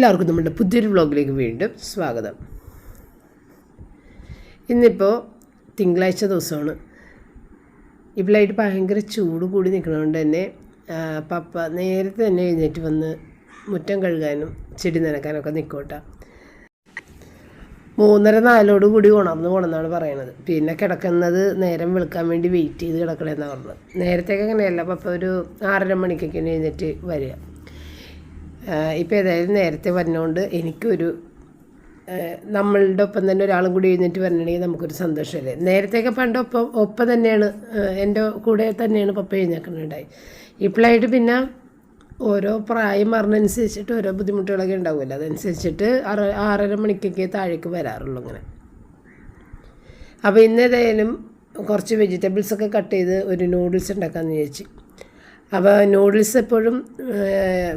എല്ലാവർക്കും നമ്മുടെ പുതിയൊരു വ്ളോഗിലേക്ക് വീണ്ടും സ്വാഗതം. ഇന്നിപ്പോൾ തിങ്കളാഴ്ച ദിവസമാണ്. ഇവളായിട്ട് ഭയങ്കര ചൂട് കൂടി നിൽക്കുന്നതുകൊണ്ട് തന്നെ പപ്പ നേരത്തെ തന്നെ എഴുന്നേറ്റ് വന്ന് മുറ്റം കഴുകാനും ചെടി നനക്കാനൊക്കെ നിൽക്കോട്ട മൂന്നര നാലോട് കൂടി ഉണർന്ന് പോകണമെന്നാണ് പറയണത്. പിന്നെ കിടക്കുന്നത് നേരം വിളിക്കാൻ വേണ്ടി വെയിറ്റ് ചെയ്ത് കിടക്കണമെന്നാണ് പറഞ്ഞത്. നേരത്തേക്ക് അങ്ങനെയല്ല പപ്പ ഒരു ആറര മണിക്കൊക്കെ എഴുന്നേറ്റ് വരിക. ഇപ്പോൾ ഏതായാലും നേരത്തെ വന്നുകൊണ്ട് എനിക്കൊരു നമ്മളുടെ ഒപ്പം തന്നെ ഒരാളും കൂടി എഴുന്നേറ്റ് വരണമെങ്കിൽ നമുക്കൊരു സന്തോഷമല്ലേ? നേരത്തെയൊക്കെ പണ്ട് ഒപ്പം ഒപ്പം തന്നെയാണ് എന്റെ കൂടെ തന്നെയാണ് പപ്പ എഴുന്നേക്കുന്നുണ്ടായി ഇപ്പോഴായിട്ട് പിന്നെ ഓരോ പ്രായം മാറുന്നതനുസരിച്ചിട്ട് ഓരോ ബുദ്ധിമുട്ടുകളൊക്കെ ഉണ്ടാവില്ല അതനുസരിച്ചിട്ട് ആറ് ആറര മണിക്കൊക്കെ താഴേക്ക് വരാറുള്ളൂ അങ്ങനെ അപ്പോൾ ഇന്നേതായാലും കുറച്ച് വെജിറ്റബിൾസൊക്കെ കട്ട് ചെയ്ത് ഒരു നൂഡിൽസ് ഉണ്ടാക്കാമെന്ന് വിചാരിച്ചു. അപ്പോൾ നൂഡിൽസ് എപ്പോഴും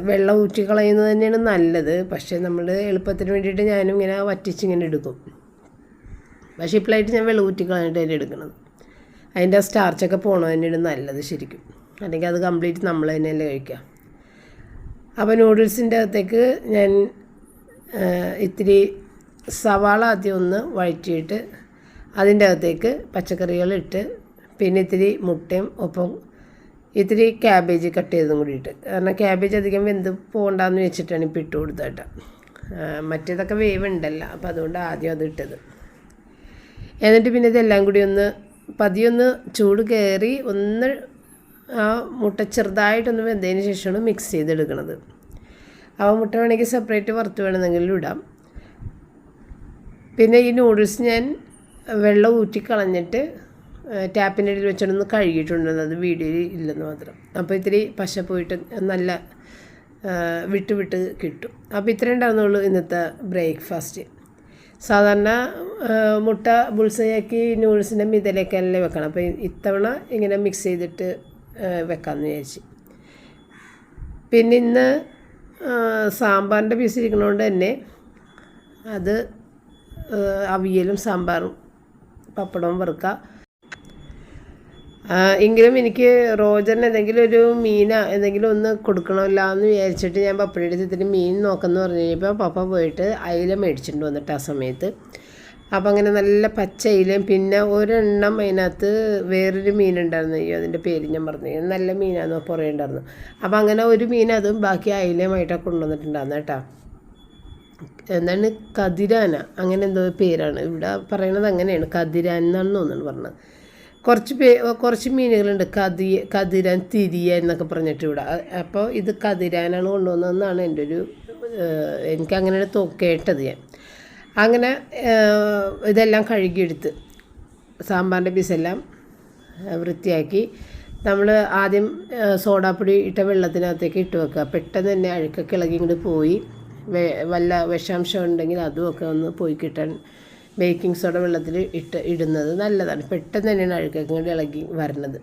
വെള്ളം ഊറ്റി കളയുന്നത് തന്നെയാണ് നല്ലത്. പക്ഷേ നമ്മൾ എളുപ്പത്തിന് വേണ്ടിയിട്ട് ഞാനും ഇങ്ങനെ വറ്റിച്ചിങ്ങനെ എടുക്കും. പക്ഷേ ഇപ്പോഴായിട്ട് ഞാൻ വെള്ളം ഊറ്റി കളഞ്ഞിട്ട് തന്നെ എടുക്കുന്നത്. അതിന്റെ ആ സ്റ്റാർച്ചൊക്കെ പോകണത് തന്നെയാണ് നല്ലത് ശരിക്കും. അല്ലെങ്കിൽ അത് കംപ്ലീറ്റ് നമ്മൾ തന്നെയല്ലേ കഴിക്കുക. അപ്പോൾ നൂഡിൽസിന്റെ അകത്തേക്ക് ഞാൻ ഇത്തിരി സവാള ആദ്യം ഒന്ന് വഴറ്റിയിട്ട് അതിന്റെ അകത്തേക്ക് പച്ചക്കറികളിട്ട് പിന്നെ ഇത്തിരി മുട്ടയും ഒപ്പം ഇത്തിരി ക്യാബേജ് കട്ട് ചെയ്തതും കൂടി ഇട്ട് കാരണം ക്യാബേജ് അധികം വെന്ത് പോകണ്ടെന്ന് വെച്ചിട്ടാണ് ഇപ്പോൾ ഇട്ട് കൊടുത്തത് മറ്റേതൊക്കെ വേവ് ഉണ്ടല്ലോ അപ്പോൾ അതുകൊണ്ട് ആദ്യം അത് ഇട്ടത്. എന്നിട്ട് പിന്നെ ഇതെല്ലാം കൂടി ഒന്ന് പതിയൊന്ന് ചൂട് കയറി ഒന്ന് ആ മുട്ട ചെറുതായിട്ടൊന്ന് വെന്തതിന് ശേഷമാണ് മിക്സ് ചെയ്തെടുക്കുന്നത് അപ്പോൾ മുട്ട വേണമെങ്കിൽ സെപ്പറേറ്റ് വറുത്ത് വേണമെന്നെങ്കിൽ ഇടാം. പിന്നെ ഈ നൂഡിൽസ് ഞാൻ വെള്ളം ഊറ്റി കളഞ്ഞിട്ട് ടാപ്പിന്റെ ഇടയിൽ വെച്ചിട്ടൊന്ന് കഴുകിയിട്ടുണ്ട്. അത് വീഡിയോയിൽ ഇല്ലെന്ന് മാത്രം. അപ്പോൾ ഇത്തിരി പശ പോയിട്ട് നല്ല വിട്ട് വിട്ട് കിട്ടും. അപ്പോൾ ഇത്രയും ഉണ്ടാകുന്നുള്ളൂ ഇന്നത്തെ ബ്രേക്ക്ഫാസ്റ്റ്. സാധാരണ മുട്ട ബുൾസയാക്കി നൂഡിൽസിന്റെ മിതലൊക്കെ അല്ലേ വെക്കണം. അപ്പോൾ ഇത്തവണ ഇങ്ങനെ മിക്സ് ചെയ്തിട്ട് വെക്കാമെന്ന് വിചാരിച്ചു. പിന്നെ ഇന്ന് സാമ്പാറിന്റെ പീസ് ഇരിക്കണോണ്ട് തന്നെ അത് അവിയലും സാമ്പാറും പപ്പടവും വറുക്കുക എങ്കിലും എനിക്ക് റോജറിന് എന്തെങ്കിലും ഒരു മീന എന്തെങ്കിലും ഒന്ന് കൊടുക്കണമല്ലോ എന്ന് വിചാരിച്ചിട്ട് ഞാൻ പപ്പയുടെ അടുത്ത് മീൻ നോക്കാമെന്ന് പറഞ്ഞു കഴിഞ്ഞപ്പോൾ പപ്പ പോയിട്ട് അയില മേടിച്ചിട്ടുണ്ട് വന്നിട്ട് ആ സമയത്ത്. അപ്പം അങ്ങനെ നല്ല പച്ച അയിലയും പിന്നെ ഒരെണ്ണം അതിനകത്ത് വേറൊരു മീനുണ്ടായിരുന്നു. അയ്യോ അതിന്റെ പേര് ഞാൻ പറഞ്ഞു നല്ല മീനാന്ന് പറയുണ്ടായിരുന്നു. അപ്പം അങ്ങനെ ഒരു മീൻ അതും ബാക്കി അയിലയുമായിട്ടൊക്കെ കൊണ്ടുവന്നിട്ടുണ്ടായിരുന്നു കേട്ടോ. എന്താണ്? കതിരാന. അങ്ങനെ എന്തോ പേരാണ്. ഇവിടെ പറയണത് അങ്ങനെയാണ്. കതിരാൻ എന്നാണ് തോന്നുന്നു പറഞ്ഞത് കുറച്ച് പേ കുറച്ച് മീനുകളുണ്ട്. കതി കതിരാൻ തിരിയ എന്നൊക്കെ പറഞ്ഞിട്ട് ഇവിടെ. അപ്പോൾ ഇത് കതിരാനാണ് കൊണ്ടുവന്നതെന്നാണ് എന്റെ ഒരു എനിക്കങ്ങനെ തോ കേട്ടത് ഞാൻ. അങ്ങനെ ഇതെല്ലാം കഴുകിയെടുത്ത് സാമ്പാറിന്റെ പീസെല്ലാം വൃത്തിയാക്കി നമ്മൾ ആദ്യം സോഡാപ്പൊടി ഇട്ട വെള്ളത്തിനകത്തേക്ക് ഇട്ട് വെക്കുക. പെട്ടെന്ന് തന്നെ അഴുക്കൊക്കെ ഇളകി ഇങ്ങോട്ട് പോയി. വല്ല വിഷാംശം ഉണ്ടെങ്കിൽ അതുമൊക്കെ ഒന്ന് പോയി കിട്ടാൻ ബേക്കിംഗ് സോഡ വെള്ളത്തിൽ ഇട്ട് ഇടുന്നത് നല്ലതാണ്. പെട്ടെന്ന് തന്നെയാണ് അഴുക്കൊക്കെ ഇളകി വരണത്.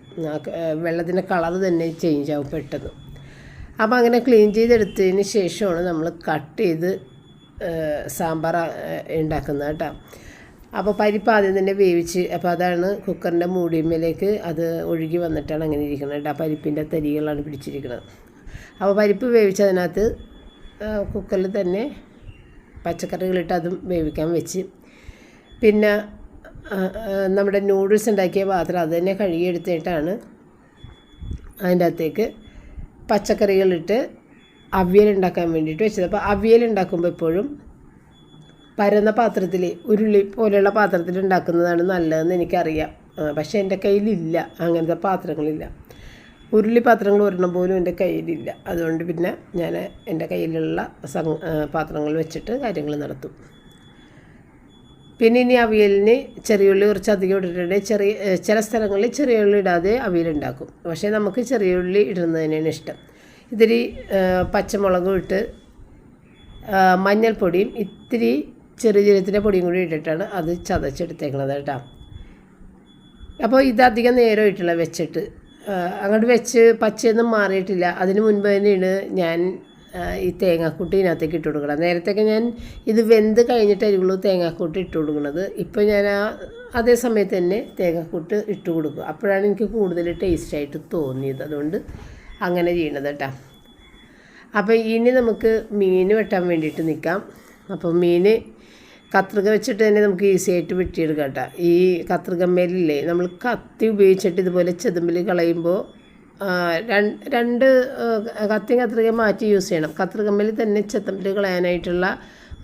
വെള്ളത്തിന്റെ കളർ തന്നെ ചേഞ്ച് ആവും പെട്ടെന്ന്. അപ്പോൾ അങ്ങനെ ക്ലീൻ ചെയ്തെടുത്തതിന് ശേഷമാണ് നമ്മൾ കട്ട് ചെയ്ത് സാമ്പാർ ഉണ്ടാക്കുന്നത് കേട്ടോ. അപ്പോൾ പരിപ്പ് ആദ്യം തന്നെ വേവിച്ച് അപ്പോൾ അതാണ് കുക്കറിന്റെ മൂടിയമ്മയിലേക്ക് അത് ഒഴുകി വന്നിട്ടാണ് അങ്ങനെ ഇരിക്കുന്നത് കേട്ടോ. പരിപ്പിന്റെ തരികളാണ് പിടിച്ചിരിക്കുന്നത്. അപ്പോൾ പരിപ്പ് വേവിച്ചതിനകത്ത് കുക്കറിൽ തന്നെ പച്ചക്കറികളിട്ട് അതും വേവിക്കാൻ വെച്ച് പിന്നെ നമ്മുടെ നൂഡിൽസ് ഉണ്ടാക്കിയ പാത്രം അത് തന്നെ കഴുകിയെടുത്തിട്ടാണ് അതിന്റെ അകത്തേക്ക് പച്ചക്കറികളിട്ട് അവിയൽ ഉണ്ടാക്കാൻ വേണ്ടിയിട്ട് വെച്ചത്. അപ്പോൾ അവിയൽ ഉണ്ടാക്കുമ്പോൾ എപ്പോഴും പരന്ന പാത്രത്തിൽ ഉരുളി പോലെയുള്ള പാത്രത്തിൽ ഉണ്ടാക്കുന്നതാണ് നല്ലതെന്ന് എനിക്കറിയാം. പക്ഷേ എന്റെ കയ്യിലില്ല അങ്ങനത്തെ പാത്രങ്ങളില്ല. ഉരുളി പാത്രങ്ങൾ ഒരെണ്ണം പോലും എന്റെ കയ്യിലില്ല. അതുകൊണ്ട് പിന്നെ ഞാൻ എന്റെ കയ്യിലുള്ള പാത്രങ്ങൾ വെച്ചിട്ട് കാര്യങ്ങൾ നടത്തും. പിന്നെ ഇനി അവിയലിന് ചെറിയുള്ളി കുറച്ച് അധികം ഇട്ടിട്ടുണ്ട്. ചെറിയ ചില സ്ഥലങ്ങളിൽ ചെറിയ ഉള്ളി ഇടാതെ അവിയലുണ്ടാക്കും പക്ഷേ നമുക്ക് ചെറിയ ഉള്ളി ഇടുന്നത് തന്നെയാണ് ഇഷ്ടം. ഇത്തിരി പച്ചമുളകും ഇട്ട് മഞ്ഞൾപ്പൊടിയും ഇത്തിരി ചെറിയ ജീരത്തിന്റെ പൊടിയും കൂടി ഇട്ടിട്ടാണ് അത് ചതച്ചെടുത്തേക്കണത് കേട്ടോ. അപ്പോൾ ഇത് അധികം നേരം ഇട്ടില്ല വെച്ചിട്ട് അങ്ങോട്ട് വെച്ച് പച്ചയൊന്നും മാറിയിട്ടില്ല. അതിന് മുൻപ് തന്നെയാണ് ഞാൻ ഈ തേങ്ങാക്കൂട്ട് ഇതിനകത്തേക്ക് ഇട്ട് കൊടുക്കണം. നേരത്തെയൊക്കെ ഞാൻ ഇത് വെന്ത് കഴിഞ്ഞിട്ടായിരിക്കുള്ളൂ തേങ്ങാക്കൂട്ട് ഇട്ട് കൊടുക്കുന്നത്. ഇപ്പോൾ ഞാൻ ആ അതേ സമയത്ത് തന്നെ തേങ്ങാക്കൂട്ട് ഇട്ട് കൊടുക്കും. അപ്പോഴാണ് എനിക്ക് കൂടുതൽ ടേസ്റ്റായിട്ട് തോന്നിയത്. അതുകൊണ്ട് അങ്ങനെ ചെയ്യണത് കേട്ടോ. അപ്പോൾ ഇനി നമുക്ക് മീൻ വെട്ടാൻ വേണ്ടിയിട്ട് നിൽക്കാം. അപ്പോൾ മീൻ കത്രിക വെച്ചിട്ട് തന്നെ നമുക്ക് ഈസി ആയിട്ട് വെട്ടിയെടുക്കാം കേട്ടോ. ഈ കത്രികമ്മേലില്ലേ നമ്മൾ കത്തി ഉപയോഗിച്ചിട്ട് ഇതുപോലെ ചെതുമ്പിൽ കളയുമ്പോൾ രണ്ട് കത്രിക കത്തിയും കത്രികയും മാറ്റി യൂസ് ചെയ്യണം. കത്രികമ്മിൽ തന്നെ ചെതുമ്പിൽ കളയാനായിട്ടുള്ള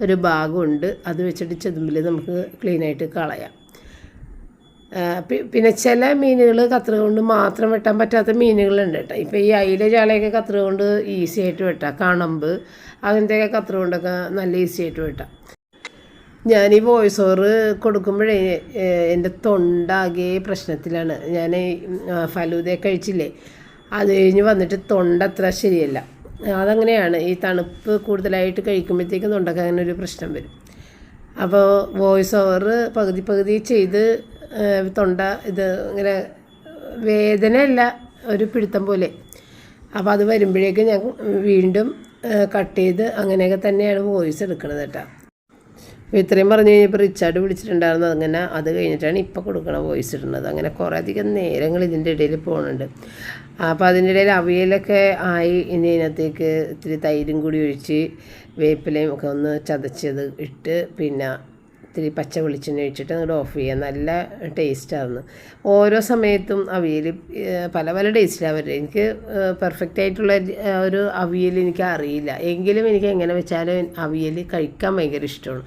ഒരു ഭാഗമുണ്ട്. അത് വെച്ചിട്ട് ചെതുമ്പിൽ നമുക്ക് ക്ലീനായിട്ട് കളയാം. പിന്നെ ചില മീനുകൾ കത്രിക കൊണ്ട് മാത്രം വെട്ടാൻ പറ്റാത്ത മീനുകളുണ്ട് കേട്ടോ. ഇപ്പോൾ ഈ അയില ചാളയൊക്കെ കത്രിക കൊണ്ട് ഈസി ആയിട്ട് വെട്ടാം. കണമ്പ് അങ്ങനത്തെയൊക്കെ കത്രിക കൊണ്ടൊക്കെ നല്ല ഈസി ആയിട്ട് വെട്ടാം. ഞാൻ ഈ വോയിസ് ഓവർ കൊടുക്കുമ്പോഴേ എന്റെ തൊണ്ടാകെ പ്രശ്നത്തിലാണ്. ഞാൻ ഫലൂദയൊക്കെ കഴിച്ചില്ലേ? അത് കഴിഞ്ഞ് വന്നിട്ട് തൊണ്ട അത്ര ശരിയല്ല. അതങ്ങനെയാണ്. ഈ തണുപ്പ് കൂടുതലായിട്ട് കഴിക്കുമ്പോഴത്തേക്കും തൊണ്ടക്ക് അങ്ങനെ ഒരു പ്രശ്നം വരും. അപ്പോൾ വോയിസ് ഓവർ പകുതി പകുതി ചെയ്ത് തൊണ്ട ഇത് ഇങ്ങനെ വേദനയല്ല ഒരു പിടുത്തം പോലെ. അപ്പോൾ അത് വരുമ്പോഴേക്കും ഞാൻ വീണ്ടും കട്ട് ചെയ്ത് അങ്ങനെയൊക്കെ തന്നെയാണ് വോയിസ് എടുക്കുന്നത് കേട്ടോ. അപ്പോൾ ഇത്രയും പറഞ്ഞു കഴിഞ്ഞപ്പോൾ റിച്ചാർഡ് വിളിച്ചിട്ടുണ്ടായിരുന്നു. അങ്ങനെ അത് കഴിഞ്ഞിട്ടാണ് ഇപ്പോൾ കൊടുക്കണ വോയിസ് ഇടുന്നത്. അങ്ങനെ കുറേ അധികം നേരങ്ങൾ ഇതിന്റെ ഇടയിൽ പോകുന്നുണ്ട്. അപ്പോൾ അതിന്റെ ഇടയിൽ അവിയലൊക്കെ ആയി ഇനി ഇതിനകത്തേക്ക് ഇത്തിരി തൈരും കൂടി ഒഴിച്ച് വേപ്പിലയും ഒക്കെ ഒന്ന് ചതച്ചത് ഇട്ട് പിന്നെ ഇത്തിരി പച്ച വെളിച്ചെണ്ണ ഒഴിച്ചിട്ട് അങ്ങോട്ട് ഓഫ് ചെയ്യുക നല്ല ടേസ്റ്റായിരുന്നു ഓരോ സമയത്തും അവിയൽ പല പല ടേസ്റ്റിലാണ് വരുന്നത് എനിക്ക് പെർഫെക്റ്റ് ആയിട്ടുള്ള ഒരു അവിയൽ എനിക്ക് അറിയില്ല. എങ്കിലും എനിക്ക് എങ്ങനെ വെച്ചാലും അവിയൽ കഴിക്കാൻ ഭയങ്കര ഇഷ്ടമാണ്.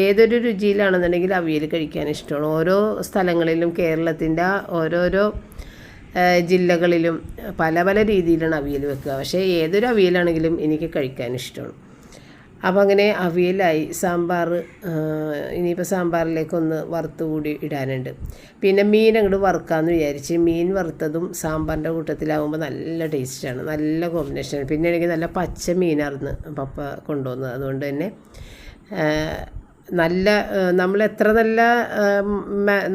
ഏതൊരു രുചിയിലാണെന്നുണ്ടെങ്കിൽ അവിയൽ കഴിക്കാൻ ഇഷ്ടമാണ്. ഓരോ സ്ഥലങ്ങളിലും കേരളത്തിന്റെ ഓരോരോ ജില്ലകളിലും പല പല രീതിയിലാണ് അവിയൽ വെക്കുക. പക്ഷേ ഏതൊരു അവിയലാണെങ്കിലും എനിക്ക് കഴിക്കാൻ ഇഷ്ടമാണ്. അപ്പോൾ അങ്ങനെ അവിയലായി സാമ്പാർ ഇനിയിപ്പോൾ സാമ്പാറിലേക്കൊന്ന് വറുത്ത് കൂടി ഇടാനുണ്ട്. പിന്നെ മീൻ അങ്ങോട്ട് വറുക്കാമെന്ന് വിചാരിച്ച് മീൻ വറുത്തതും സാമ്പാറിന്റെ കൂട്ടത്തിലാവുമ്പോൾ നല്ല ടേസ്റ്റാണ്. നല്ല കോമ്പിനേഷനാണ്. പിന്നെ എനിക്ക് നല്ല പച്ച മീനായിരുന്നു പപ്പ കൊണ്ടുവന്നത്. അതുകൊണ്ട് തന്നെ നല്ല നമ്മൾ എത്ര നല്ല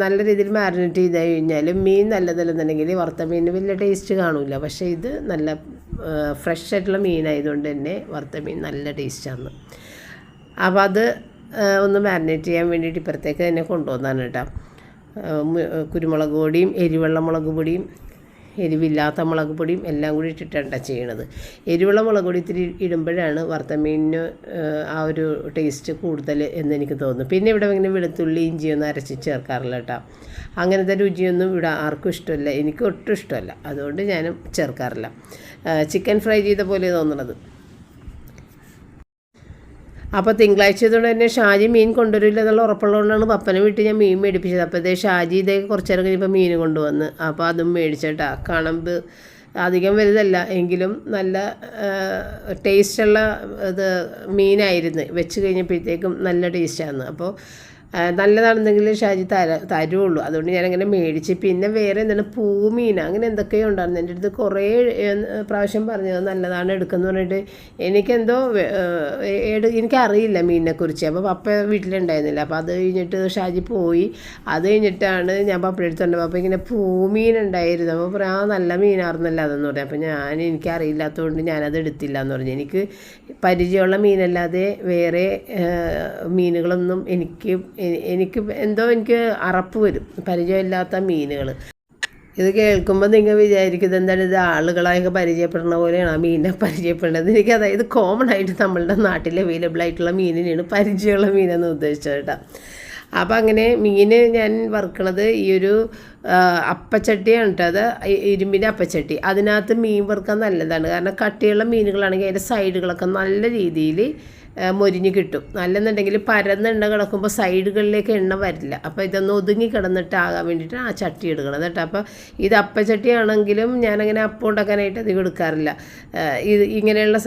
നല്ല രീതിയിൽ മാരിനേറ്റ് ചെയ്ത് കഴിഞ്ഞാലും മീൻ നല്ലതല്ലെന്നുണ്ടെങ്കിൽ വറുത്ത മീനിന് വലിയ ടേസ്റ്റ് കാണില്ല പക്ഷേ ഇത് നല്ല ഫ്രഷ് ആയിട്ടുള്ള മീനായതുകൊണ്ട് തന്നെ വറുത്ത മീൻ നല്ല ടേസ്റ്റാണ് അപ്പോൾ അത് ഒന്ന് മാരിനേറ്റ് ചെയ്യാൻ വേണ്ടിയിട്ട് ഇപ്പുറത്തേക്ക് തന്നെ കൊണ്ടുവന്നാണ് കേട്ടോ. കുരുമുളക് പൊടിയും എരിവെള്ള മുളക് പൊടിയും എരിവില്ലാത്ത മുളക് പൊടിയും എല്ലാം കൂടി ഇട്ടിട്ടാണ് ചെയ്യണത്. എരിവുള്ള മുളക് പൊടി ഇത്തിരി ഇടുമ്പോഴാണ് വറുത്ത മീനിന് ആ ഒരു ടേസ്റ്റ് കൂടുതൽ എന്ന് എനിക്ക് തോന്നുന്നു പിന്നെ ഇവിടെ ഇങ്ങനെ വെളുത്തുള്ളി ഇഞ്ചിയൊന്നും അരച്ച് ചേർക്കാറില്ല കേട്ടോ. അങ്ങനത്തെ രുചിയൊന്നും ഇവിടെ ആർക്കും ഇഷ്ടമല്ല. എനിക്ക് ഒട്ടും ഇഷ്ടമല്ല. അതുകൊണ്ട് ഞാനും ചേർക്കാറില്ല. ചിക്കൻ ഫ്രൈ ചെയ്ത പോലെ തോന്നുന്നത് അപ്പോൾ തിങ്കളാഴ്ച ആയതുകൊണ്ട് തന്നെ ഷാജി മീൻ കൊണ്ടുവരില്ല എന്നുള്ള ഉറപ്പുള്ളതുകൊണ്ടാണ് പപ്പനെ വിട്ട് ഞാൻ മീൻ മേടിപ്പിച്ചത്. അപ്പോൾ ഇതേ ഷാജി ഇതേ കുറച്ച് നേരം കഴിഞ്ഞപ്പോൾ മീൻ കൊണ്ടുവന്ന്. അപ്പോൾ അതും മേടിച്ചേട്ടാ. കാണുമ്പ് അധികം വലുതല്ല എങ്കിലും നല്ല ടേസ്റ്റുള്ള ഇത് മീനായിരുന്നു. വെച്ച് കഴിഞ്ഞപ്പോഴത്തേക്കും നല്ല ടേസ്റ്റാണ് അപ്പോൾ നല്ലതാണെന്നെങ്കിൽ ഷാജി തര തരുള്ളൂ. അതുകൊണ്ട് ഞാനങ്ങനെ മേടിച്ച് പിന്നെ വേറെ എന്താണ് പൂമീൻ അങ്ങനെ എന്തൊക്കെയോ ഉണ്ടായിരുന്നു. എന്റെ അടുത്ത് കുറേ പ്രാവശ്യം പറഞ്ഞത് നല്ലതാണ് എടുക്കുന്നത് പറഞ്ഞിട്ട് എനിക്കെന്തോ എനിക്കറിയില്ല മീനിനെക്കുറിച്ച്. അപ്പോൾ പപ്പ വീട്ടിലുണ്ടായിരുന്നില്ല. അപ്പോൾ അത് കഴിഞ്ഞിട്ട് ഷാജി പോയി. അത് കഴിഞ്ഞിട്ടാണ് ഞാൻ പപ്പയുടെ അടുത്തുണ്ട് പപ്പ ഇങ്ങനെ പൂമീൻ ഉണ്ടായിരുന്നു. അപ്പോൾ പറയാം ആ നല്ല മീനായിരുന്നല്ല അതെന്ന് പറഞ്ഞു. അപ്പോൾ ഞാൻ എനിക്കറിയില്ലാത്തതുകൊണ്ട് ഞാനത് എടുത്തില്ല എന്ന് പറഞ്ഞു. എനിക്ക് പരിചയമുള്ള മീനല്ലാതെ വേറെ മീനുകളൊന്നും എനിക്ക് എനിക്ക് എന്തോ എനിക്ക് അറപ്പ് വരും. പരിചയമില്ലാത്ത മീനുകൾ ഇത് കേൾക്കുമ്പോൾ നിങ്ങൾ വിചാരിക്കുന്നത് എന്താണ് ഇത് ആളുകളായൊക്കെ പരിചയപ്പെടുന്ന പോലെയാണ് ആ മീനിനെ പരിചയപ്പെടുന്നത്. എനിക്ക് അതായത് കോമൺ ആയിട്ട് നമ്മളുടെ നാട്ടിൽ അവൈലബിൾ ആയിട്ടുള്ള മീനിനെയാണ് പരിചയമുള്ള മീനെന്ന് ഉദ്ദേശിച്ചത് കേട്ടോ. അപ്പം അങ്ങനെ മീൻ ഞാൻ വറുക്കണത് ഈ ഒരു അപ്പച്ചട്ടിയാണ് കേട്ടോ. അത് ഇരുമ്പിന്റെ അപ്പച്ചട്ടി. അതിനകത്ത് മീൻ വറുക്കാൻ നല്ലതാണ്. കാരണം കട്ടിയുള്ള മീനുകളാണെങ്കിൽ അതിന്റെ സൈഡുകളൊക്കെ നല്ല രീതിയിൽ മൊരിഞ്ഞ് കിട്ടും. അല്ലെന്നുണ്ടെങ്കിൽ പരന്ന എണ്ണ കിടക്കുമ്പോൾ സൈഡുകളിലേക്ക് എണ്ണ വരില്ല. അപ്പോൾ ഇതൊന്ന് ഒതുങ്ങി കിടന്നിട്ട് ആകാൻ വേണ്ടിയിട്ട് ആ ചട്ടി എടുക്കണം കേട്ടോ. അപ്പോൾ ഇത് അപ്പച്ചട്ടി ആണെങ്കിലും ഞാനങ്ങനെ അപ്പം ഉണ്ടാക്കാനായിട്ട് അധികം എടുക്കാറില്ല ഇത് ഇങ്ങനെയുള്ള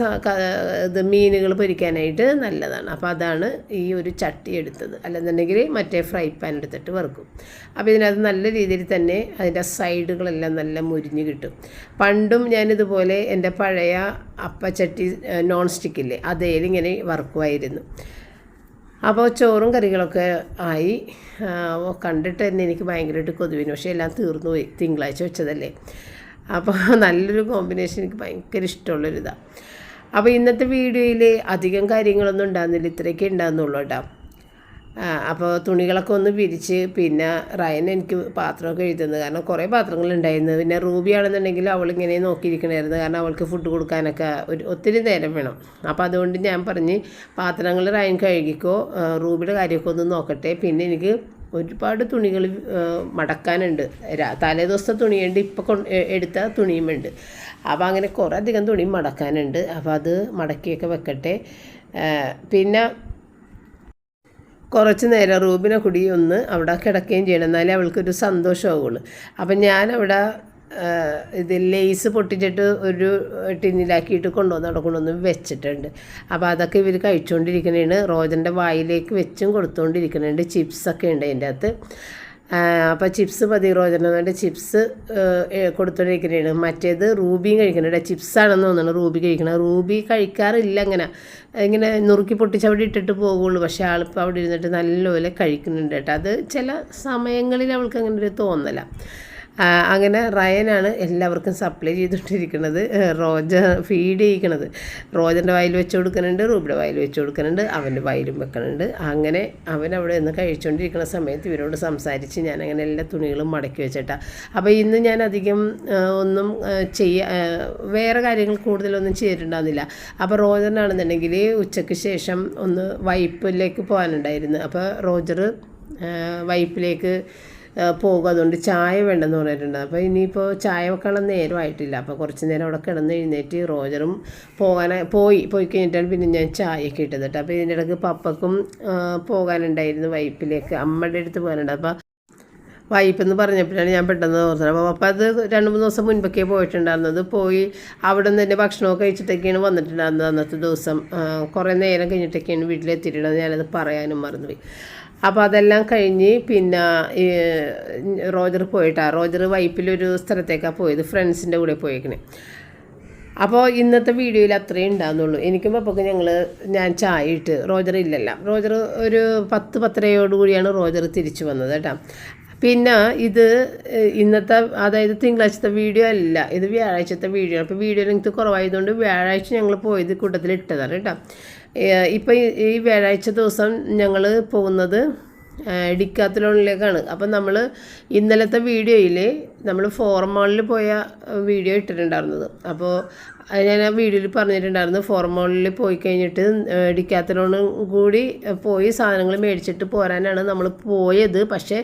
ഇത് മീനുകൾ പൊരിക്കാനായിട്ട് നല്ലതാണ്. അപ്പോൾ അതാണ് ഈ ഒരു ചട്ടി എടുത്തത്. അല്ലെന്നുണ്ടെങ്കിൽ മറ്റേ ഫ്രൈ പാൻ എടുത്തിട്ട് വറുക്കും. അപ്പോൾ ഇതിനകത്ത് നല്ല രീതിയിൽ തന്നെ അതിന്റെ സൈഡുകളെല്ലാം നല്ല മുരിഞ്ഞ് കിട്ടും. പണ്ടും ഞാനിതുപോലെ എന്റെ പഴയ അപ്പച്ചട്ടി നോൺ സ്റ്റിക്കില്ലേ അതേൽ ഇങ്ങനെ വറുക്കുമായിരുന്നു. അപ്പോൾ ചോറും കറികളൊക്കെ ആയി. കണ്ടിട്ട് തന്നെ എനിക്ക് ഭയങ്കരമായിട്ട് കൊതുവിന്. പക്ഷേ എല്ലാം തീർന്നു പോയി തിങ്കളാഴ്ച വെച്ചതല്ലേ. അപ്പോൾ നല്ലൊരു കോമ്പിനേഷൻ എനിക്ക് ഭയങ്കര ഇഷ്ടമുള്ളൊരിതാണ് അപ്പോൾ ഇന്നത്തെ വീഡിയോയിൽ അധികം കാര്യങ്ങളൊന്നും ഉണ്ടാകുന്നില്ല. ഇത്രയൊക്കെ ഉണ്ടാകുന്നുള്ളൂ കേട്ടോ. അപ്പോൾ തുണികളൊക്കെ ഒന്ന് വിരിച്ച് പിന്നെ റയൻ എനിക്ക് പാത്രമൊക്കെ എഴുതുന്നത്. കാരണം കുറേ പാത്രങ്ങളുണ്ടായിരുന്നു. പിന്നെ റൂബി ആണെന്നുണ്ടെങ്കിൽ അവളിങ്ങനെ നോക്കിയിരിക്കണമായിരുന്നു കാരണം അവൾക്ക് ഫുഡ് കൊടുക്കാനൊക്കെ ഒരു ഒത്തിരി നേരം വേണം. അപ്പോൾ അതുകൊണ്ട് ഞാൻ പറഞ്ഞ് പാത്രങ്ങൾ റയൻ കഴുകിക്കോ റൂബിയുടെ കാര്യമൊക്കെ ഒന്ന് നോക്കട്ടെ. പിന്നെ എനിക്ക് ഒരുപാട് തുണികൾ മടക്കാനുണ്ട്. തലേ ദിവസത്തെ തുണിയുണ്ട് ഇപ്പോൾ കൊ എടുത്ത തുണിയുമുണ്ട് അപ്പോൾ അങ്ങനെ കുറേ അധികം തുണി മടക്കാനുണ്ട്. അപ്പോൾ അത് മടക്കിയൊക്കെ വെക്കട്ടെ. പിന്നെ കുറച്ച് നേരം റൂബിനെ ഒന്ന് അവിടെ കിടക്കുകയും ചെയ്യണം. എന്നാലേ അവൾക്കൊരു സന്തോഷമാവുള്ളൂ. അപ്പം ഞാനവിടെ ഇത് ലേസ് പൊട്ടിച്ചിട്ട് ഒരു ടിന്നിലാക്കിയിട്ട് കൊണ്ടുവന്ന് അവിടെ കൊണ്ടുവന്ന് വെച്ചിട്ടുണ്ട്. അപ്പോൾ അതൊക്കെ ഇവർ കഴിച്ചുകൊണ്ടിരിക്കണേണ്. റോജന്റെ വായിലേക്ക് വെച്ചും കൊടുത്തുകൊണ്ടിരിക്കുന്നുണ്ട് ചിപ്സൊക്കെ ഉണ്ട് അതിന്റെ അകത്ത്. അപ്പോൾ ചിപ്സ് മതി റോജനെന്നുണ്ട് ചിപ്സ് കൊടുത്തുകൊണ്ടിരിക്കുന്നതാണ് മറ്റേത് റൂബിയും കഴിക്കുന്നുണ്ട് ചിപ്സാണെന്ന് തോന്നുന്നു റൂബി കഴിക്കണം. റൂബി കഴിക്കാറില്ല അങ്ങനെ. ഇങ്ങനെ നുറുക്കി പൊട്ടിച്ച് അവിടെ ഇട്ടിട്ട് പോകുള്ളൂ. പക്ഷേ ആളിപ്പോൾ അവിടെ ഇരുന്നിട്ട് നല്ലപോലെ കഴിക്കുന്നുണ്ട് കേട്ടോ അത് ചില സമയങ്ങളിൽ അവൾക്ക് അങ്ങനെ ഒരു തോന്നല. ആ, അങ്ങനെ റയനാണ് എല്ലാവർക്കും സപ്ലൈ ചെയ്തുകൊണ്ടിരിക്കുന്നത്. റോജ ഫീഡ് ചെയ്യിക്കണത്. റോജന്റെ വായിൽ വെച്ച് കൊടുക്കുന്നുണ്ട് റൂബിയുടെ വായിൽ വെച്ച് കൊടുക്കുന്നുണ്ട് അവന്റെ വായിലും വെക്കുന്നുണ്ട്. അങ്ങനെ അവൻ അവിടെ നിന്ന് കഴിച്ചുകൊണ്ടിരിക്കുന്ന സമയത്ത് ഇവരോട് സംസാരിച്ച് ഞാൻ അങ്ങനെ എല്ലാ തുണികളും മടക്കി വെച്ചിട്ടാണ് അപ്പോൾ ഇന്ന് ഞാൻ അധികം ഒന്നും ചെയ്യുക വേറെ കാര്യങ്ങൾ കൂടുതലൊന്നും ചെയ്തിട്ടുണ്ടാകുന്നില്ല അപ്പോൾ റോജറിനാണെന്നുണ്ടെങ്കിൽ ഉച്ചയ്ക്ക് ശേഷം ഒന്ന് വൈപ്പിലേക്ക് പോകാനുണ്ടായിരുന്നു. അപ്പോൾ റോജർ വൈപ്പിലേക്ക് പോകും. അതുകൊണ്ട് ചായ വേണ്ടെന്ന് പറഞ്ഞിട്ടുണ്ട്. അപ്പോൾ ഇനിയിപ്പോൾ ചായ വെക്കാനുള്ള നേരമായിട്ടില്ല അപ്പോൾ കുറച്ച് നേരം അവിടെ കിടന്ന് എഴുന്നേറ്റ് റോജറും പോകാനായി പോയി പോയി കഴിഞ്ഞിട്ടാണ് പിന്നെ ഞാൻ ചായയൊക്കെ ഇട്ടത് കേട്ടോ. അപ്പോൾ ഇതിന്റെ ഇടയ്ക്ക് പപ്പക്കും പോകാനുണ്ടായിരുന്നു വൈപ്പിലേക്ക്. അമ്മയുടെ അടുത്ത് പോകാനുണ്ട്. അപ്പോൾ വൈപ്പ് എന്ന് പറഞ്ഞപ്പോഴാണ് ഞാൻ പെട്ടെന്ന് ഓർത്തത്. അപ്പോൾ അപ്പം അത് രണ്ട് മൂന്ന് ദിവസം മുൻപൊക്കെ പോയിട്ടുണ്ടായിരുന്നത് പോയി അവിടെ നിന്ന് തന്നെ ഭക്ഷണമൊക്കെ കഴിച്ചിട്ടൊക്കെയാണ് വന്നിട്ടുണ്ടായിരുന്നത് അന്നത്തെ ദിവസം. കുറേ നേരം കഴിഞ്ഞിട്ടൊക്കെയാണ് വീട്ടിലെത്തിയിട്ടുള്ളത്. ഞാനത് പറയാനും മറന്നുപോയി. അപ്പോൾ അതെല്ലാം കഴിഞ്ഞ് പിന്നെ റോജർ പോയിട്ടാണ് റോജർ വൈപ്പിലൊരു സ്ഥലത്തേക്കാണ് പോയത് ഫ്രണ്ട്സിന്റെ കൂടെ പോയേക്കണേ. അപ്പോൾ ഇന്നത്തെ വീഡിയോയിൽ അത്രയും ഉണ്ടാകുന്നുള്ളൂ എനിക്കും അപ്പോൾ ഞങ്ങൾ ഞാൻ ചായ ഇട്ട്. റോജർ ഇല്ലല്ല. റോജർ ഒരു പത്ത് പത്തരയോടുകൂടിയാണ് റോജർ തിരിച്ചു വന്നത് കേട്ടോ. പിന്നെ ഇത് ഇന്നത്തെ അതായത് തിങ്കളാഴ്ചത്തെ വീഡിയോ അല്ല ഇത് വ്യാഴാഴ്ചത്തെ വീഡിയോ അപ്പോൾ വീഡിയോ ലെങ്ത് കുറവായതുകൊണ്ട് വ്യാഴാഴ്ച ഞങ്ങൾ പോയത് കൂട്ടത്തിൽ ഇട്ടതാണ് കേട്ടോ ഇപ്പോൾ ഈ വ്യാഴാഴ്ച ദിവസം ഞങ്ങൾ പോകുന്നത് ഡിക്കാത്തലോണിലേക്കാണ് അപ്പം നമ്മൾ ഇന്നലത്തെ വീഡിയോയിൽ നമ്മൾ ഫോർമോളിൽ പോയ വീഡിയോ ഇട്ടിട്ടുണ്ടായിരുന്നത്. അപ്പോൾ ഞാൻ ആ വീഡിയോയിൽ പറഞ്ഞിട്ടുണ്ടായിരുന്നു ഫോർമോളിൽ പോയി കഴിഞ്ഞിട്ട് ഡിക്കാത്തലോണും കൂടി പോയി സാധനങ്ങൾ മേടിച്ചിട്ട് പോരാനാണ് നമ്മൾ പോയത്. പക്ഷേ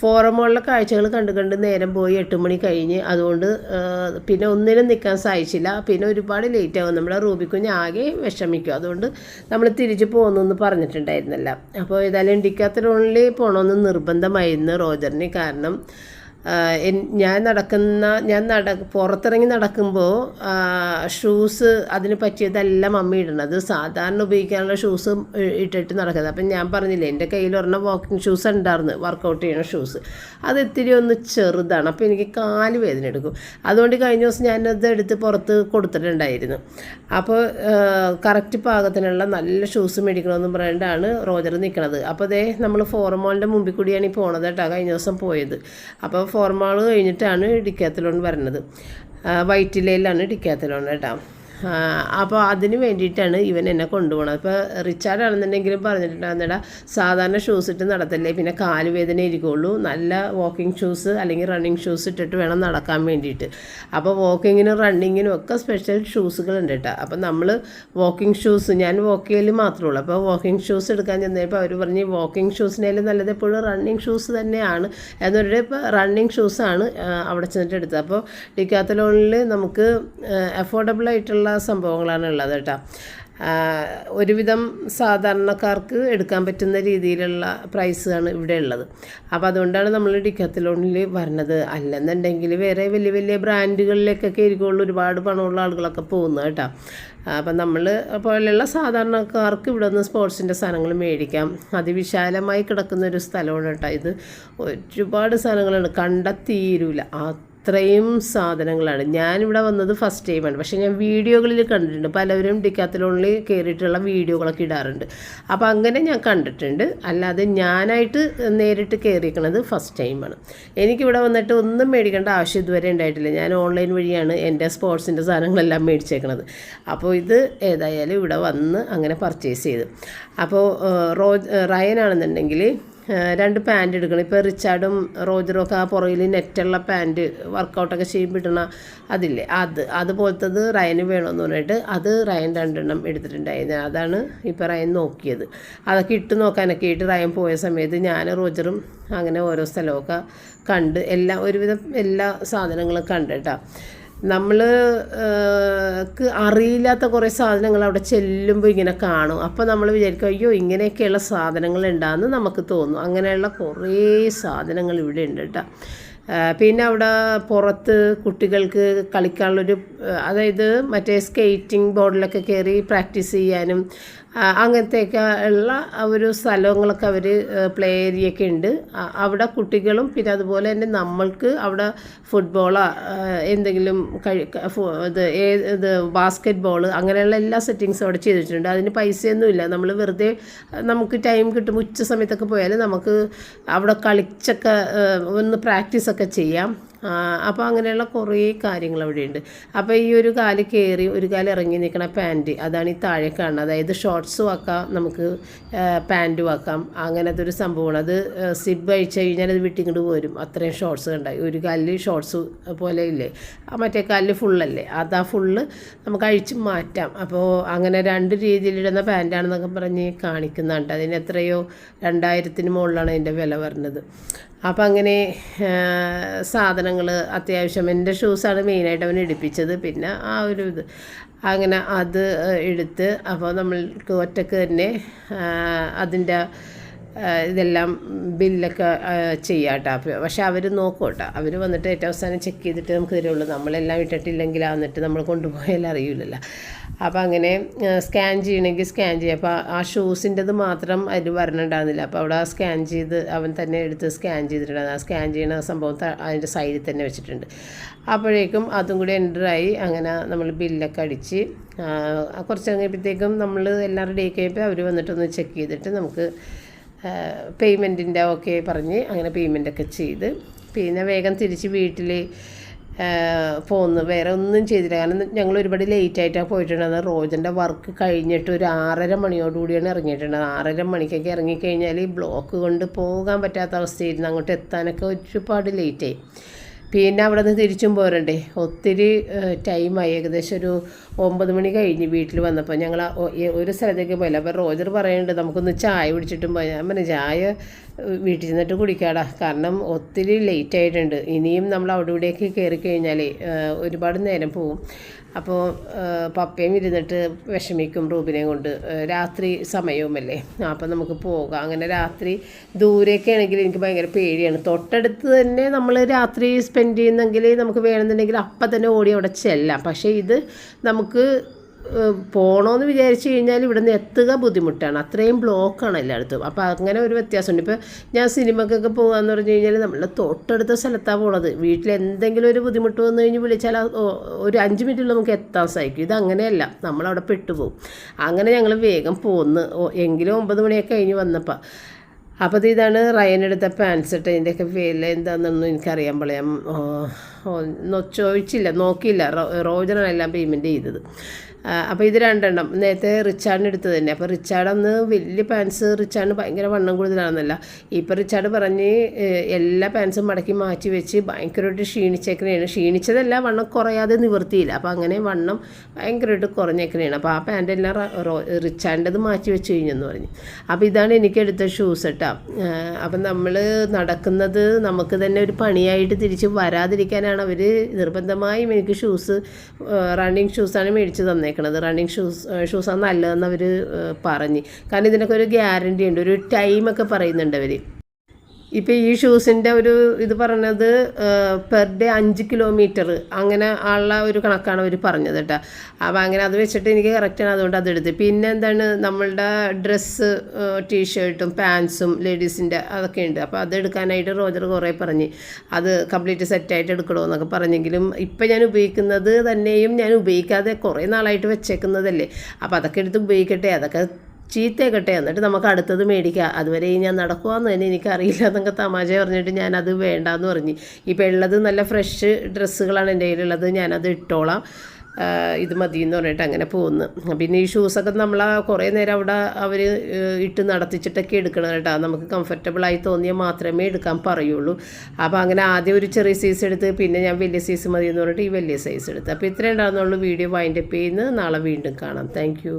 ഫോറമോളിലെ കാഴ്ചകൾ കണ്ട് കണ്ട് നേരം പോയി എട്ട് മണി കഴിഞ്ഞ്. അതുകൊണ്ട് പിന്നെ ഒന്നിനും നിൽക്കാൻ സാധിച്ചില്ല. പിന്നെ ഒരുപാട് ലേറ്റ് ആകും നമ്മുടെ റൂബിക്കുഞ്ഞ് ആകെ വിഷമിക്കും. അതുകൊണ്ട് നമ്മൾ തിരിച്ച് പോകുന്നു പറഞ്ഞിട്ടുണ്ടായിരുന്നല്ല. അപ്പോൾ ഏതായാലും ഡിക്കാത്തലോണിൽ പോകണമെന്ന് നിർബന്ധമായിരുന്നു റോജറിന്. കാരണം ഞാൻ നടക്കുന്ന ഞാൻ നട പുറത്തിറങ്ങി നടക്കുമ്പോൾ ഷൂസ് അതിന് പറ്റിയതല്ല മമ്മി ഇടണത് സാധാരണ ഉപയോഗിക്കാനുള്ള ഷൂസ് ഇട്ടിട്ട് നടക്കുന്നത്. അപ്പം ഞാൻ പറഞ്ഞില്ലേ എന്റെ കയ്യിൽ ഒരെണ്ണം വാക്കിംഗ് ഷൂസ് ഉണ്ടായിരുന്നു വർക്കൗട്ട് ചെയ്യുന്ന ഷൂസ് അത് ഇത്തിരി ഒന്ന് ചെറുതാണ്. അപ്പോൾ എനിക്ക് കാൽ വേദന എടുക്കും. അതുകൊണ്ട് കഴിഞ്ഞ ദിവസം ഞാനത് എടുത്ത് പുറത്ത് കൊടുത്തിട്ടുണ്ടായിരുന്നു. അപ്പോൾ കറക്റ്റ് പാകത്തിനുള്ള നല്ല ഷൂസ് മേടിക്കണമെന്ന് പറഞ്ഞിട്ടാണ് റോജർ നിൽക്കുന്നത് അപ്പോൾ അതേ നമ്മൾ ഫോർമോളിന്റെ മുമ്പിൽ കൂടിയാണ് ഈ പോണത് കേട്ടോ കഴിഞ്ഞ ദിവസം പോയത്. അപ്പോൾ ഫോർമാൾ കഴിഞ്ഞിട്ടാണ് ഡിക്കാത്തലോൺ വരുന്നത്. വൈറ്റിലയിലാണ് ഡിക്കാത്തലോൺ കേട്ടോ. അപ്പോൾ അതിന് വേണ്ടിയിട്ടാണ് ഇവൻ എന്നെ കൊണ്ടുപോകണത് അപ്പോൾ റിച്ചാർഡ് ആണെന്നുണ്ടെങ്കിലും സാധാരണ ഷൂസ് ഇട്ട് നടത്തല്ലേ? പിന്നെ കാൽ വേദന ഇരിക്കുള്ളൂ. നല്ല വാക്കിംഗ് ഷൂസ് അല്ലെങ്കിൽ റണ്ണിങ് ഷൂസ് ഇട്ടിട്ട് വേണം നടക്കാൻ വേണ്ടിയിട്ട്. അപ്പോൾ വാക്കിങ്ങിനും റണ്ണിങ്ങിനും ഒക്കെ സ്പെഷ്യൽ ഷൂസുകൾ ഉണ്ട് കേട്ടോ അപ്പോൾ നമ്മൾ വാക്കിംഗ് ഷൂസ് ഞാൻ വാക്ക് ചെയ്യൽ മാത്രമേ ഉള്ളൂ. അപ്പോൾ വാക്കിംഗ് ഷൂസ് എടുക്കാൻ ചെന്നപ്പോൾ അവർ പറഞ്ഞ് വാക്കിംഗ് ഷൂസിനേലും നല്ലത് എപ്പോഴും റണ്ണിങ് ഷൂസ് തന്നെയാണ്. എന്നൊരു ഇപ്പോൾ റണ്ണിങ് ഷൂസാണ് അവിടെ ചെന്നിട്ട് എടുത്തത്. അപ്പോൾ ഡിക്കാത്തലോണിൽ നമുക്ക് അഫോർഡബിൾ ആയിട്ടുള്ള സംഭവങ്ങളാണ് ഉള്ളത് കേട്ടോ ഒരുവിധം സാധാരണക്കാർക്ക് എടുക്കാൻ പറ്റുന്ന രീതിയിലുള്ള പ്രൈസാണ് ഇവിടെ ഉള്ളത് അപ്പോൾ അതുകൊണ്ടാണ് നമ്മൾ ഡിക്കത്തലോണിൽ വരണത്. അല്ലെന്നുണ്ടെങ്കിൽ വേറെ വലിയ വലിയ ബ്രാൻഡുകളിലേക്കൊക്കെ ആയിരിക്കുള്ളൂ ഒരുപാട് പണമുള്ള ആളുകളൊക്കെ പോകുന്നത് കേട്ടോ. അപ്പം നമ്മൾ പോലെയുള്ള സാധാരണക്കാർക്ക് ഇവിടെ നിന്ന് സ്പോർട്സിന്റെ സാധനങ്ങൾ മേടിക്കാം. അതിവിശാലമായി കിടക്കുന്ന ഒരു സ്ഥലമാണ് കേട്ടോ ഇത്. ഒരുപാട് സാധനങ്ങളുണ്ട് കണ്ടെത്തിയിരുല്ല അത്രയും സാധനങ്ങളാണ്. ഞാനിവിടെ വന്നത് ഫസ്റ്റ് ടൈമാണ് പക്ഷേ ഞാൻ വീഡിയോകളിൽ കണ്ടിട്ടുണ്ട്. പലവരും ഡിക്കാത്തലോണിൽ കയറിയിട്ടുള്ള വീഡിയോകളൊക്കെ ഇടാറുണ്ട്. അപ്പോൾ അങ്ങനെ ഞാൻ കണ്ടിട്ടുണ്ട്. അല്ലാതെ ഞാനായിട്ട് നേരിട്ട് കയറിയിരിക്കുന്നത് ഫസ്റ്റ് ടൈമാണ് എനിക്കിവിടെ വന്നിട്ട് ഒന്നും മേടിക്കേണ്ട ആവശ്യം ഇതുവരെ ഉണ്ടായിട്ടില്ല. ഞാൻ ഓൺലൈൻ വഴിയാണ് എന്റെ സ്പോർട്സിന്റെ സാധനങ്ങളെല്ലാം മേടിച്ചേക്കണത്. അപ്പോൾ ഇത് ഏതായാലും ഇവിടെ വന്ന് അങ്ങനെ പർച്ചേസ് ചെയ്ത്. അപ്പോൾ റോ റയനാണെന്നുണ്ടെങ്കിൽ രണ്ട് പാന്റ് എടുക്കണം. ഇപ്പോൾ റിച്ചാർഡും റോജറും ഒക്കെ ആ പുറകിൽ നെറ്റുള്ള പാന്റ് വർക്കൗട്ടൊക്കെ ചെയ്യുമ്പോൾ ഇടണ അതില്ലേ? അത് അതുപോലത്തത് റയന് വേണമെന്ന് പറഞ്ഞിട്ട് അത് റയൻ രണ്ടെണ്ണം എടുത്തിട്ടുണ്ടായിരുന്നു. അതാണ് ഇപ്പോൾ റയൻ നോക്കിയത്. അതൊക്കെ ഇട്ട് നോക്കാനൊക്കെ ആയിട്ട് റയൻ പോയ സമയത്ത് ഞാൻ റോജറും അങ്ങനെ ഓരോ സ്ഥലമൊക്കെ കണ്ട് എല്ലാ ഒരുവിധം എല്ലാ സാധനങ്ങളും കണ്ട് കേട്ടോ. നമ്മൾ അറിയില്ലാത്ത കുറേ സാധനങ്ങൾ അവിടെ ചെല്ലുമ്പോൾ ഇങ്ങനെ കാണും. അപ്പോൾ നമ്മൾ വിചാരിക്കും അയ്യോ ഇങ്ങനെയൊക്കെയുള്ള സാധനങ്ങൾ ഉണ്ടാകുന്നു നമുക്ക് തോന്നും. അങ്ങനെയുള്ള കുറേ സാധനങ്ങൾ ഇവിടെ ഉണ്ട് കേട്ടോ പിന്നെ അവിടെ പുറത്ത് കുട്ടികൾക്ക് കളിക്കാനുള്ളൊരു അതായത് മറ്റേ സ്കേറ്റിംഗ് ബോർഡിലൊക്കെ കയറി പ്രാക്ടീസ് ചെയ്യാനും അങ്ങനത്തെയൊക്കെ ഉള്ള ഒരു സ്ഥലങ്ങളൊക്കെ അവർ പ്ലേ ഏരിയയൊക്കെ ഉണ്ട്. അവിടെ കുട്ടികളും പിന്നെ അതുപോലെ തന്നെ നമ്മൾക്ക് അവിടെ ഫുട്ബോളോ എന്തെങ്കിലും കഴി ഇത് ഇത് ബാസ്ക്കറ്റ് ബോൾ അങ്ങനെയുള്ള എല്ലാ സെറ്റിങ്സും അവിടെ ചെയ്തിട്ടുണ്ട്. അതിന് പൈസയൊന്നുമില്ല നമ്മൾ വെറുതെ നമുക്ക് ടൈം കിട്ടുമ്പോൾ ഉച്ച സമയത്തൊക്കെ പോയാൽ നമുക്ക് അവിടെ കളിച്ചൊക്കെ ഒന്ന് പ്രാക്ടീസൊക്കെ ചെയ്യാം. അപ്പോൾ അങ്ങനെയുള്ള കുറേ കാര്യങ്ങൾ അവിടെയുണ്ട്. അപ്പോൾ ഈ ഒരു കാൽ കയറി ഒരു കാൽ ഇറങ്ങി നിൽക്കണ പാന്റ് അതാണ് ഈ താഴെ കാണുന്നത്. അതായത് ഷോർട്സ് വാക്കാം നമുക്ക് പാന്റും വാക്കാം അങ്ങനത്തെ ഒരു സംഭവമാണ്. അത് സിബ് അഴിച്ചു കഴിഞ്ഞാൽ അത് വിട്ടിങ്ങോട്ട് പോരും. അത്രയും ഷോർട്സ് ഉണ്ടായി. ഒരു കാലിൽ ഷോർട്സ് പോലെ ഇല്ലേ? മറ്റേ കാലിൽ ഫുള്ളല്ലേ? അതാ ഫുള്ള് നമുക്ക് അഴിച്ച് മാറ്റാം. അപ്പോൾ അങ്ങനെ രണ്ട് രീതിയിലിടുന്ന പാന്റാണെന്നൊക്കെ പറഞ്ഞ് കാണിക്കുന്നുണ്ട്. അതിന് എത്രയോ രണ്ടായിരത്തിന് മുകളിലാണ് അതിന്റെ വില വരുന്നത്. അപ്പം അങ്ങനെ സാധനങ്ങൾ അത്യാവശ്യം. എന്റെ ഷൂസാണ് മെയിനായിട്ട് അവൻ എടുപ്പിച്ചത് പിന്നെ ആ ഒരു ഇത്. അങ്ങനെ അത് എടുത്ത് അപ്പോൾ നമ്മൾക്ക് ഒറ്റയ്ക്ക് തന്നെ അതിന്റെ ഇതെല്ലാം ബില്ലൊക്കെ ചെയ്യാം കേട്ടോ പക്ഷെ അവർ നോക്കും കേട്ടോ അവർ വന്നിട്ട് ഏറ്റവും അവസാനം ചെക്ക് ചെയ്തിട്ട് നമുക്ക് തരുള്ളൂ. നമ്മളെല്ലാം ഇട്ടിട്ടില്ലെങ്കിൽ എന്നിട്ട് നമ്മൾ കൊണ്ടുപോയാൽ അറിയില്ലല്ലോ അപ്പോൾ അങ്ങനെ സ്കാൻ ചെയ്യണമെങ്കിൽ സ്കാൻ ചെയ്യാം. അപ്പോൾ ആ ഷൂസിന്റെത് മാത്രം അതിൽ വരണുണ്ടാകുന്നില്ല അപ്പോൾ അവിടെ സ്കാൻ ചെയ്ത് അവൻ തന്നെ എടുത്ത് സ്കാൻ ചെയ്തിട്ടുണ്ട്. ആ സ്കാൻ ചെയ്യണ സംഭവം അതിന്റെ സൈഡിൽ തന്നെ വെച്ചിട്ടുണ്ട്. അപ്പോഴേക്കും അതും കൂടി എന്ററായി അങ്ങനെ നമ്മൾ ബില്ലൊക്കെ അടിച്ച് കുറച്ച് കഴിഞ്ഞപ്പോഴത്തേക്കും നമ്മൾ എല്ലാം റെഡി ആക്കിയപ്പോൾ അവർ വന്നിട്ടൊന്ന് ചെക്ക് ചെയ്തിട്ട് നമുക്ക് പേയ്മെന്റിന്റെ ഓക്കെ പറഞ്ഞ് അങ്ങനെ പേയ്മെന്റൊക്കെ ചെയ്ത്. പിന്നെ വേഗം തിരിച്ച് വീട്ടിൽ പോന്ന്. വേറെ ഒന്നും ചെയ്തില്ല. കാരണം ഞങ്ങൾ ഒരുപാട് ലേറ്റ് ആയിട്ടാണ് പോയിട്ടുണ്ടായിരുന്നത് റോജന്റെ വർക്ക് കഴിഞ്ഞിട്ട് ഒരു ആറര മണിയോടുകൂടിയാണ് ഇറങ്ങിയിട്ടുണ്ടത് ആറര മണിക്കൊക്കെ ഇറങ്ങിക്കഴിഞ്ഞാൽ ബ്ലോക്ക് കൊണ്ട് പോകാൻ പറ്റാത്ത അവസ്ഥയായിരുന്നു. അങ്ങോട്ട് എത്താനൊക്കെ ഒരുപാട് ലേറ്റായി പിന്നെ അവിടെ നിന്ന് തിരിച്ചും പോരണ്ടേ? ഒത്തിരി ടൈമായി ഏകദേശം ഒരു ഒമ്പത് മണി കഴിഞ്ഞ് വീട്ടിൽ വന്നപ്പോൾ ഞങ്ങൾ ഒരു സ്ഥലത്തേക്ക് പോയില്ല. അപ്പോൾ റോജർ പറയുന്നുണ്ട് നമുക്കൊന്ന് ചായ കുടിച്ചിട്ടും പോയി ഞാൻ പറഞ്ഞു ചായ വീട്ടിൽ ചെന്നിട്ട് കുടിക്കാടാ. കാരണം ഒത്തിരി ലേറ്റ് ആയിട്ടുണ്ട്. ഇനിയും നമ്മൾ അവിടെ ഇവിടെയൊക്കെ കയറി കഴിഞ്ഞാൽ ഒരുപാട് നേരം പോകും അപ്പോൾ പപ്പയും ഇരുന്നിട്ട് വിഷമിക്കും റൂബിനെ കൊണ്ട്. രാത്രി സമയവുമല്ലേ? അപ്പോൾ നമുക്ക് പോകാം. അങ്ങനെ രാത്രി ദൂരെയൊക്കെ ആണെങ്കിൽ എനിക്ക് ഭയങ്കര പേടിയാണ്. തൊട്ടടുത്ത് തന്നെ നമ്മൾ രാത്രി സ്പെൻഡ് ചെയ്യുന്നെങ്കിൽ നമുക്ക് വേണമെന്നുണ്ടെങ്കിൽ അപ്പം തന്നെ ഓടി അവിടെ ചെല്ലാം. പക്ഷേ ഇത് നമുക്ക് പോകണമെന്ന് വിചാരിച്ചു കഴിഞ്ഞാൽ ഇവിടുന്ന് എത്തുക ബുദ്ധിമുട്ടാണ്. അത്രയും ബ്ലോക്കാണ് എല്ലായിടത്തും. അപ്പോൾ അങ്ങനെ ഒരു വ്യത്യാസമുണ്ട്. ഇപ്പോൾ ഞാൻ സിനിമക്കൊക്കെ പോകാമെന്ന് പറഞ്ഞു കഴിഞ്ഞാൽ നമ്മൾ തൊട്ടടുത്ത സ്ഥലത്താണ് പോണത്. വീട്ടിൽ എന്തെങ്കിലും ഒരു ബുദ്ധിമുട്ട് വന്നു കഴിഞ്ഞ് വിളിച്ചാൽ ഒരു അഞ്ച് മിനിറ്റിൽ നമുക്ക് എത്താൻ സാധിക്കും. ഇത് അങ്ങനെയല്ല. നമ്മളവിടെ പെട്ടുപോകും. അങ്ങനെ ഞങ്ങൾ വേഗം പോന്ന്. എങ്കിലും ഒമ്പത് മണിയൊക്കെ കഴിഞ്ഞ് വന്നപ്പോൾ അപ്പോൾ ഇതാണ് റയനെടുത്ത പാൻസ് ഇട്ട് ഇതിന്റെയൊക്കെ വില എന്താണെന്നൊന്നും എനിക്കറിയാൻ പറയാം ചോദിച്ചില്ല. നോക്കിയില്ല. റോജനാണ് എല്ലാം പേയ്മെന്റ് ചെയ്തത്. അപ്പോൾ ഇത് രണ്ടെണ്ണം. നേരത്തെ റിച്ചാർഡിന് എടുത്തത് തന്നെ. അപ്പോൾ റിച്ചാർഡ് അന്ന് വലിയ പാൻസ് റിച്ചാർഡിന് ഭയങ്കര വണ്ണം കൂടുതലാണെന്നല്ല. ഇപ്പോൾ റിച്ചാർഡ് പറഞ്ഞ് എല്ലാ പാൻസും മടക്കി മാറ്റി വെച്ച് ഭയങ്കരമായിട്ട് ക്ഷീണിച്ചേക്കണേണ്. ക്ഷീണിച്ചതല്ല വണ്ണം കുറയാതെ നിവർത്തിയില്ല അപ്പോൾ അങ്ങനെ വണ്ണം ഭയങ്കരമായിട്ട് കുറഞ്ഞേക്കണേണ്. അപ്പോൾ ആ പാന്റ് എല്ലാം റിച്ചാർഡിന്റെത് മാറ്റി വെച്ച് കഴിഞ്ഞെന്ന് പറഞ്ഞു. അപ്പോൾ ഇതാണ് എനിക്ക് എടുത്ത ഷൂസ് കേട്ടോ അപ്പം നമ്മൾ നടക്കുന്നത് നമുക്ക് തന്നെ ഒരു പണിയായിട്ട് തിരിച്ച് വരാതിരിക്കാനാണ് അവർ നിർബന്ധമായും എനിക്ക് ഷൂസ് റണ്ണിങ് ഷൂസാണ് മേടിച്ച് തന്നെ തന്നേക്കണത് റണ്ണിങ് ഷൂസ് ഷൂസാണ് നല്ലതെന്ന് അവർ പറഞ്ഞ്. കാരണം ഇതിനൊക്കെ ഒരു ഗ്യാരണ്ടി ഉണ്ട്. ഒരു ടൈമൊക്കെ പറയുന്നുണ്ട് അവർ ഇപ്പോൾ ഈ ഷൂസിന്റെ ഒരു ഇത് പറഞ്ഞത് പെർ ഡേ അഞ്ച് കിലോമീറ്റർ അങ്ങനെ ഉള്ള ഒരു കണക്കാണ് അവർ പറഞ്ഞത് കേട്ടോ. അപ്പോൾ അങ്ങനെ അത് വെച്ചിട്ട് എനിക്ക് കറക്റ്റാണ് അതുകൊണ്ട് അതെടുത്ത് പിന്നെ എന്താണ് നമ്മളുടെ ഡ്രസ്സ് ടീഷർട്ടും പാൻസും ലേഡീസിന്റെ അതൊക്കെ ഉണ്ട്. അപ്പോൾ അത് എടുക്കാനായിട്ട് റോജർ കുറേ പറഞ്ഞ്. അത് കംപ്ലീറ്റ് സെറ്റായിട്ട് എടുക്കണമെന്നൊക്കെ പറഞ്ഞെങ്കിലും ഇപ്പം ഞാൻ ഉപയോഗിക്കുന്നത് തന്നെയും ഞാൻ ഉപയോഗിക്കാതെ കുറേ നാളായിട്ട് വെച്ചേക്കുന്നതല്ലേ. അപ്പോൾ അതൊക്കെ എടുത്ത് ഉപയോഗിക്കട്ടെ. അതൊക്കെ ചീത്തയാക്കട്ടെ. എന്നിട്ട് നമുക്ക് അടുത്തത് മേടിക്കാം. അതുവരെ ഞാൻ നടക്കുവാന്ന് തന്നെ എനിക്കറിയില്ല എന്നൊക്കെ തമാശ പറഞ്ഞിട്ട് ഞാനത് വേണ്ടാന്ന് പറഞ്ഞു. ഇപ്പം ഉള്ളത് നല്ല ഫ്രഷ് ഡ്രസ്സുകളാണ് എന്റെ കയ്യിലുള്ളത്. ഞാനത് ഇട്ടോളാം. ഇത് മതി എന്ന് പറഞ്ഞിട്ട് അങ്ങനെ പോകുന്നു പിന്നെ ഈ ഷൂസൊക്കെ നമ്മൾ കുറേ നേരം അവിടെ അവർ ഇട്ട് നടത്തിച്ചിട്ടൊക്കെ എടുക്കണം കേട്ടോ. നമുക്ക് കംഫർട്ടബിളായി തോന്നിയാൽ മാത്രമേ എടുക്കാൻ പറയുള്ളൂ. അപ്പോൾ അങ്ങനെ ആദ്യം ഒരു ചെറിയ സൈസ് എടുത്ത് പിന്നെ ഞാൻ വലിയ സൈസ് മതി എന്ന് പറഞ്ഞിട്ട് ഈ വലിയ സൈസ് എടുത്ത്. അപ്പോൾ ഇത്രയും ഉണ്ടാകുന്നുള്ളൂ വീഡിയോ വൈൻഡപ്പ് ചെയ്യുന്നത് നാളെ വീണ്ടും കാണാം. താങ്ക്